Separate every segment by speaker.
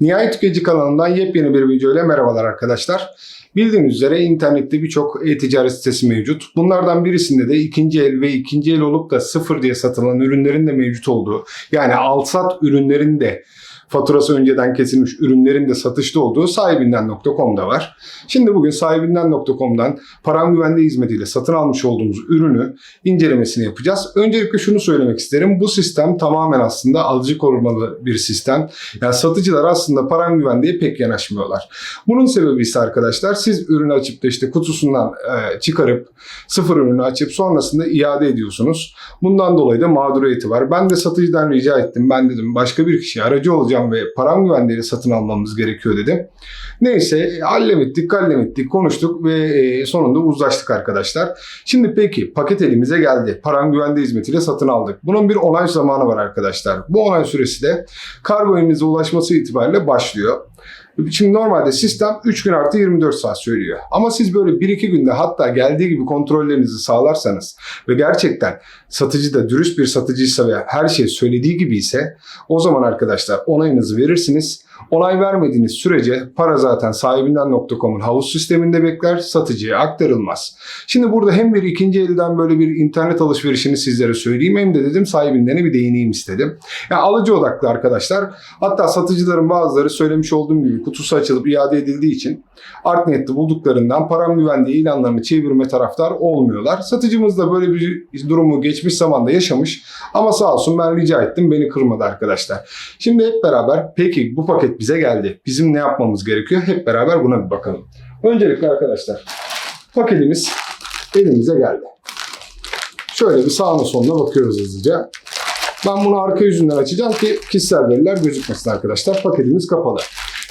Speaker 1: Nihayet Tüketici kanalından yepyeni bir video ile merhabalar arkadaşlar. Bildiğiniz üzere internette birçok e-ticaret sitesi mevcut. Bunlardan birisinde de ikinci el ve ikinci el olup da sıfır diye satılan ürünlerin de mevcut olduğu yani alsat ürünlerin de faturası önceden kesilmiş ürünlerin de satışta olduğu sahibinden.com'da var. Şimdi bugün sahibinden.com'dan param güvende hizmetiyle satın almış olduğumuz ürünü incelemesini yapacağız. Öncelikle şunu söylemek isterim. Bu sistem tamamen aslında alıcı korumalı bir sistem. Yani satıcılar aslında param güvendeye pek yanaşmıyorlar. Bunun sebebi ise arkadaşlar siz ürünü açıp da işte kutusundan e, çıkarıp sıfır ürünü açıp sonrasında iade ediyorsunuz. Bundan dolayı da mağduriyeti var. Ben de satıcıdan rica ettim. Ben dedim başka bir kişiye aracı olacağım ve param güvendeyle satın almamız gerekiyor dedim. Neyse hallem ettik, kallem ettik, konuştuk ve e, sonunda uzlaştık arkadaşlar. Şimdi peki paket elimize geldi. Param güvende hizmetiyle satın aldık. Bunun bir onay zamanı var arkadaşlar. Bu onay süresi de kargo elinize ulaşması itibariyle başlıyor. Şimdi normalde sistem 3 gün artı 24 saat söylüyor. Ama siz böyle 1-2 günde hatta geldiği gibi kontrollerinizi sağlarsanız ve gerçekten satıcı da dürüst bir satıcıysa ve her şey söylediği gibi ise o zaman arkadaşlar onayınızı verirsiniz. Onay vermediğiniz sürece para zaten sahibinden.com'un havuz sisteminde bekler, satıcıya aktarılmaz. Şimdi burada hem bir ikinci elden böyle bir internet alışverişini sizlere söyleyeyim hem de dedim sahibinden bir değineyim istedim. Yani alıcı odaklı arkadaşlar. Hatta satıcıların bazıları söylemiş olduğum gibi kutusu açılıp iade edildiği için art niyetli bulduklarından param güvendiği ilanlarını çevirme taraftar olmuyorlar. Satıcımız da böyle bir durumu geçmiş zamanda yaşamış ama sağ olsun ben rica ettim beni kırmadı arkadaşlar. Şimdi hep beraber peki bu paket bize geldi. Bizim ne yapmamız gerekiyor? Hep beraber buna bir bakalım. Öncelikle arkadaşlar paketimiz elimize geldi. Şöyle bir sağına soluna bakıyoruz hızlıca. Ben bunu arka yüzünden açacağım ki kişisel veriler gözükmesin arkadaşlar. Paketimiz kapalı.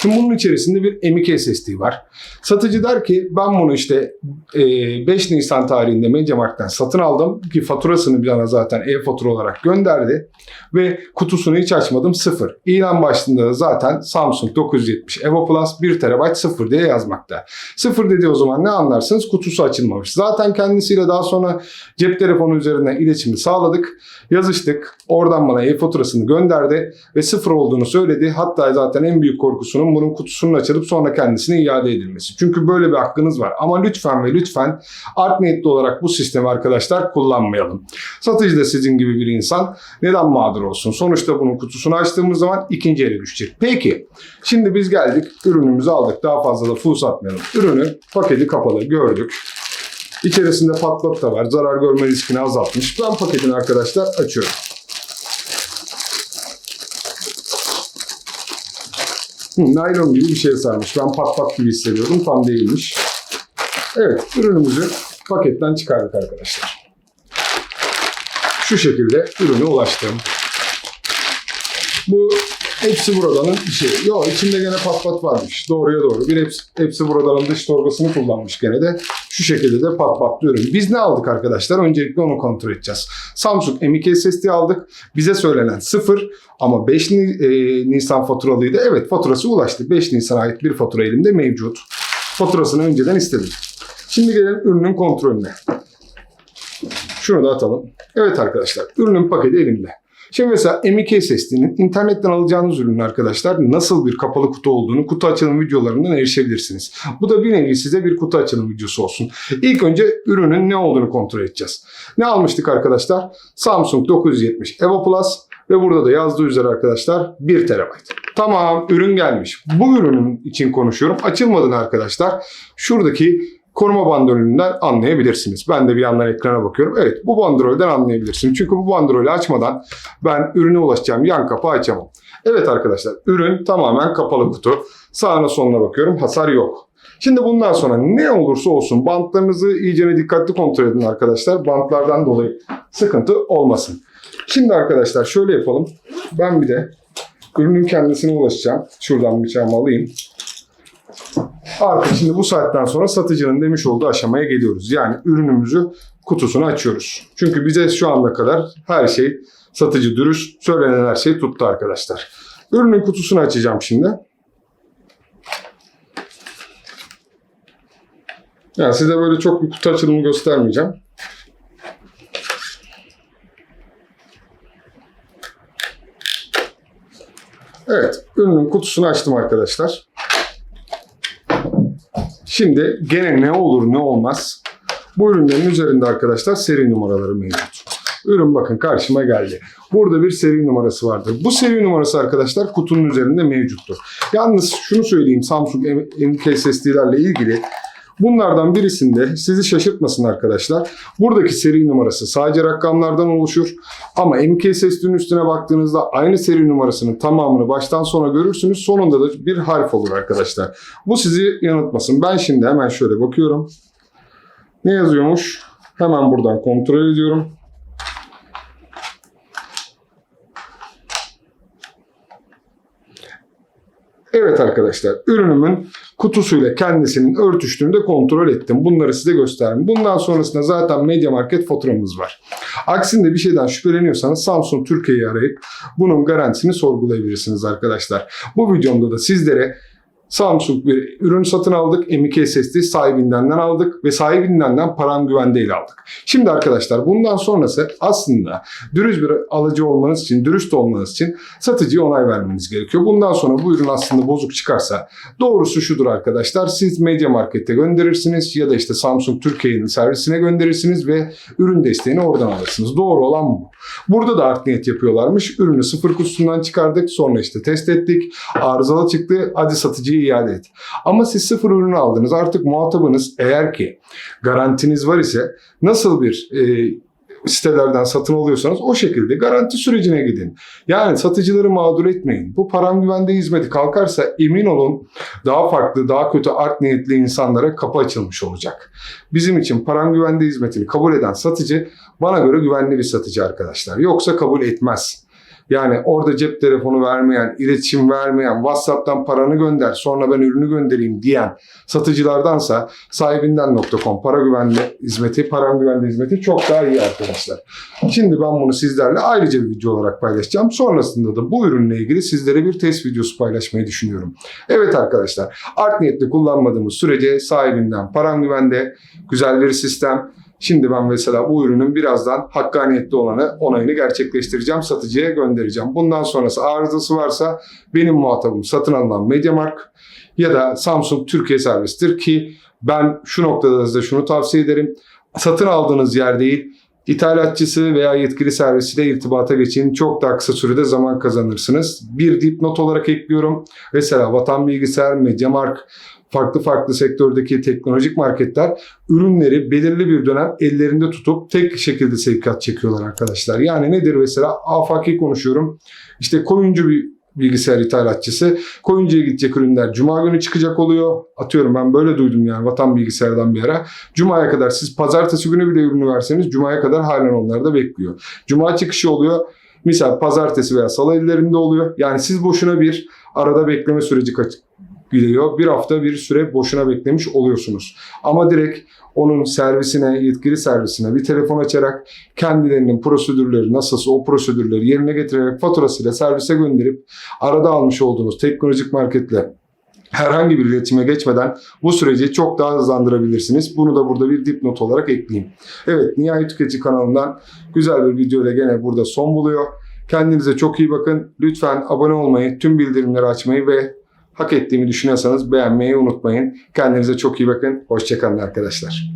Speaker 1: Şimdi bunun içerisinde bir M.2 SSD var. Satıcı der ki ben bunu işte e, 5 Nisan tarihinde Mediamarkt'tan satın aldım ki faturasını bana zaten e-fatura olarak gönderdi ve kutusunu hiç açmadım sıfır. İlan başlığında da zaten Samsung 970 Evo Plus 1 TB sıfır diye yazmakta. Sıfır dediği o zaman ne anlarsınız? Kutusu açılmamış. Zaten kendisiyle daha sonra cep telefonu üzerinden iletişimi sağladık. Yazıştık. Oradan bana e-faturasını gönderdi ve sıfır olduğunu söyledi. Hatta zaten en büyük korkusunun bunun kutusunun açılıp sonra kendisine iade edilmesi. Çünkü böyle bir hakkınız var. Ama lütfen ve lütfen art niyetli olarak bu sistemi arkadaşlar kullanmayalım. Satıcı da sizin gibi bir insan. Neden mağdur olsun? Sonuçta bunun kutusunu açtığımız zaman ikinci ele düşecek. Peki. Şimdi biz geldik. Ürünümüzü aldık. Daha fazla da full satmayalım. Ürünü paketi kapalı gördük. İçerisinde patlak da var. Zarar görme riskini azaltmış. Ben paketini arkadaşlar açıyorum. Naylon gibi bir şey sarmış. Ben pat pat gibi hissediyordum. Tam değilmiş. Evet, ürünümüzü paketten çıkardık arkadaşlar. Şu şekilde ürüne ulaştım. Hepsi buradanın bir şey. Yok içinde gene pat pat varmış. Doğruya doğru. Bir hepsi, hepsi buradanın dış torgasını kullanmış gene de. Şu şekilde de pat patlı ürün. Biz ne aldık arkadaşlar? Öncelikle onu kontrol edeceğiz. Samsung M2 SSD aldık. Bize söylenen 0 ama 5 Ni- e, Nisan faturalıydı. Evet faturası ulaştı. 5 Nisan'a ait bir fatura elimde mevcut. Faturasını önceden istedim. Şimdi gelelim ürünün kontrolüne. Şunu da atalım. Evet arkadaşlar ürünün paketi elimde. Şimdi mesela M2 SSD'nin internetten alacağınız ürünün arkadaşlar nasıl bir kapalı kutu olduğunu kutu açılım videolarından erişebilirsiniz. Bu da bir nevi size bir kutu açılım videosu olsun. İlk önce ürünün ne olduğunu kontrol edeceğiz. Ne almıştık arkadaşlar? Samsung 970 Evo Plus ve burada da yazdığı üzere arkadaşlar 1 TB. Tamam ürün gelmiş. Bu ürünün için konuşuyorum. Açılmadığını arkadaşlar şuradaki koruma bandrolünden anlayabilirsiniz. Ben de bir yandan ekrana bakıyorum. Evet bu bandrolden anlayabilirsiniz. Çünkü bu bandrolü açmadan ben ürüne ulaşacağım yan kapağı açamam. Evet arkadaşlar ürün tamamen kapalı kutu. Sağına soluna bakıyorum hasar yok. Şimdi bundan sonra ne olursa olsun bantlarınızı iyice dikkatli kontrol edin arkadaşlar. Bantlardan dolayı sıkıntı olmasın. Şimdi arkadaşlar şöyle yapalım. Ben bir de ürünün kendisine ulaşacağım. Şuradan bıçağımı alayım. Artık şimdi bu saatten sonra satıcının demiş olduğu aşamaya geliyoruz. Yani ürünümüzü kutusunu açıyoruz. Çünkü bize şu ana kadar her şey satıcı dürüst, söylenen her şey tuttu arkadaşlar. Ürünün kutusunu açacağım şimdi. Yani size böyle çok bir kutu açılımı göstermeyeceğim. Evet, ürünün kutusunu açtım arkadaşlar. Şimdi gene ne olur ne olmaz. Bu ürünlerin üzerinde arkadaşlar seri numaraları mevcut. Ürün bakın karşıma geldi. Burada bir seri numarası vardır. Bu seri numarası arkadaşlar kutunun üzerinde mevcuttur. Yalnız şunu söyleyeyim Samsung MKSSD'lerle ilgili Bunlardan birisinde sizi şaşırtmasın arkadaşlar. Buradaki seri numarası sadece rakamlardan oluşur. Ama MKSSD'nin üstüne baktığınızda aynı seri numarasının tamamını baştan sona görürsünüz. Sonunda da bir harf olur arkadaşlar. Bu sizi yanıltmasın. Ben şimdi hemen şöyle bakıyorum. Ne yazıyormuş? Hemen buradan kontrol ediyorum. Evet arkadaşlar ürünümün kutusuyla kendisinin örtüştüğünü de kontrol ettim. Bunları size gösterdim. Bundan sonrasında zaten Media Market faturamız var. Aksinde bir şeyden şüpheleniyorsanız Samsung Türkiye'yi arayıp bunun garantisini sorgulayabilirsiniz arkadaşlar. Bu videomda da sizlere Samsung bir ürün satın aldık. M.2 SSD sahibinden aldık ve sahibinden de param güvendeyle aldık. Şimdi arkadaşlar bundan sonrası aslında dürüst bir alıcı olmanız için, dürüst olmanız için satıcıya onay vermeniz gerekiyor. Bundan sonra bu ürün aslında bozuk çıkarsa doğrusu şudur arkadaşlar. Siz Media Market'te gönderirsiniz ya da işte Samsung Türkiye'nin servisine gönderirsiniz ve ürün desteğini oradan alırsınız. Doğru olan bu. Burada da art niyet yapıyorlarmış. Ürünü sıfır kutusundan çıkardık. Sonra işte test ettik. Arızalı çıktı. Hadi satıcıya iade et. Ama siz sıfır ürünü aldınız. Artık muhatabınız eğer ki garantiniz var ise nasıl bir e, sitelerden satın alıyorsanız o şekilde garanti sürecine gidin. Yani satıcıları mağdur etmeyin. Bu param güvende hizmeti kalkarsa emin olun daha farklı, daha kötü art niyetli insanlara kapı açılmış olacak. Bizim için param güvende hizmetini kabul eden satıcı bana göre güvenli bir satıcı arkadaşlar. Yoksa kabul etmez. Yani orada cep telefonu vermeyen, iletişim vermeyen, WhatsApp'tan paranı gönder, sonra ben ürünü göndereyim diyen satıcılardansa sahibinden.com para güvenli hizmeti, param güvenli hizmeti çok daha iyi arkadaşlar. Şimdi ben bunu sizlerle ayrıca bir video olarak paylaşacağım. Sonrasında da bu ürünle ilgili sizlere bir test videosu paylaşmayı düşünüyorum. Evet arkadaşlar, art niyetli kullanmadığımız sürece sahibinden param güvende, güzel bir sistem, Şimdi ben mesela bu ürünün birazdan hakkaniyetli olanı onayını gerçekleştireceğim. Satıcıya göndereceğim. Bundan sonrası arızası varsa benim muhatabım satın alınan Mediamark ya da Samsung Türkiye servistir ki ben şu noktada da size şunu tavsiye ederim. Satın aldığınız yer değil, İthalatçısı veya yetkili servisiyle irtibata geçin. Çok daha kısa sürede zaman kazanırsınız. Bir dipnot olarak ekliyorum. Mesela Vatan Bilgisayar, Mediamark, farklı farklı sektördeki teknolojik marketler ürünleri belirli bir dönem ellerinde tutup tek şekilde sevkiyat çekiyorlar arkadaşlar. Yani nedir mesela afaki konuşuyorum. İşte koyuncu bir bilgisayar ithalatçısı. Koyuncuya gidecek ürünler Cuma günü çıkacak oluyor. Atıyorum ben böyle duydum yani Vatan Bilgisayar'dan bir ara. Cuma'ya kadar siz pazartesi günü bile ürünü verseniz Cuma'ya kadar halen onlar da bekliyor. Cuma çıkışı oluyor. Misal pazartesi veya salı ellerinde oluyor. Yani siz boşuna bir arada bekleme süreci gidiyor. Bir hafta bir süre boşuna beklemiş oluyorsunuz. Ama direkt onun servisine, yetkili servisine bir telefon açarak kendilerinin prosedürleri nasılsa o prosedürleri yerine getirerek faturasıyla servise gönderip arada almış olduğunuz teknolojik marketle herhangi bir iletişime geçmeden bu süreci çok daha hızlandırabilirsiniz. Bunu da burada bir dipnot olarak ekleyeyim. Evet, Nihai Tüketici kanalından güzel bir video ile gene burada son buluyor. Kendinize çok iyi bakın. Lütfen abone olmayı, tüm bildirimleri açmayı ve hak ettiğimi düşünüyorsanız beğenmeyi unutmayın. Kendinize çok iyi bakın. Hoşçakalın arkadaşlar.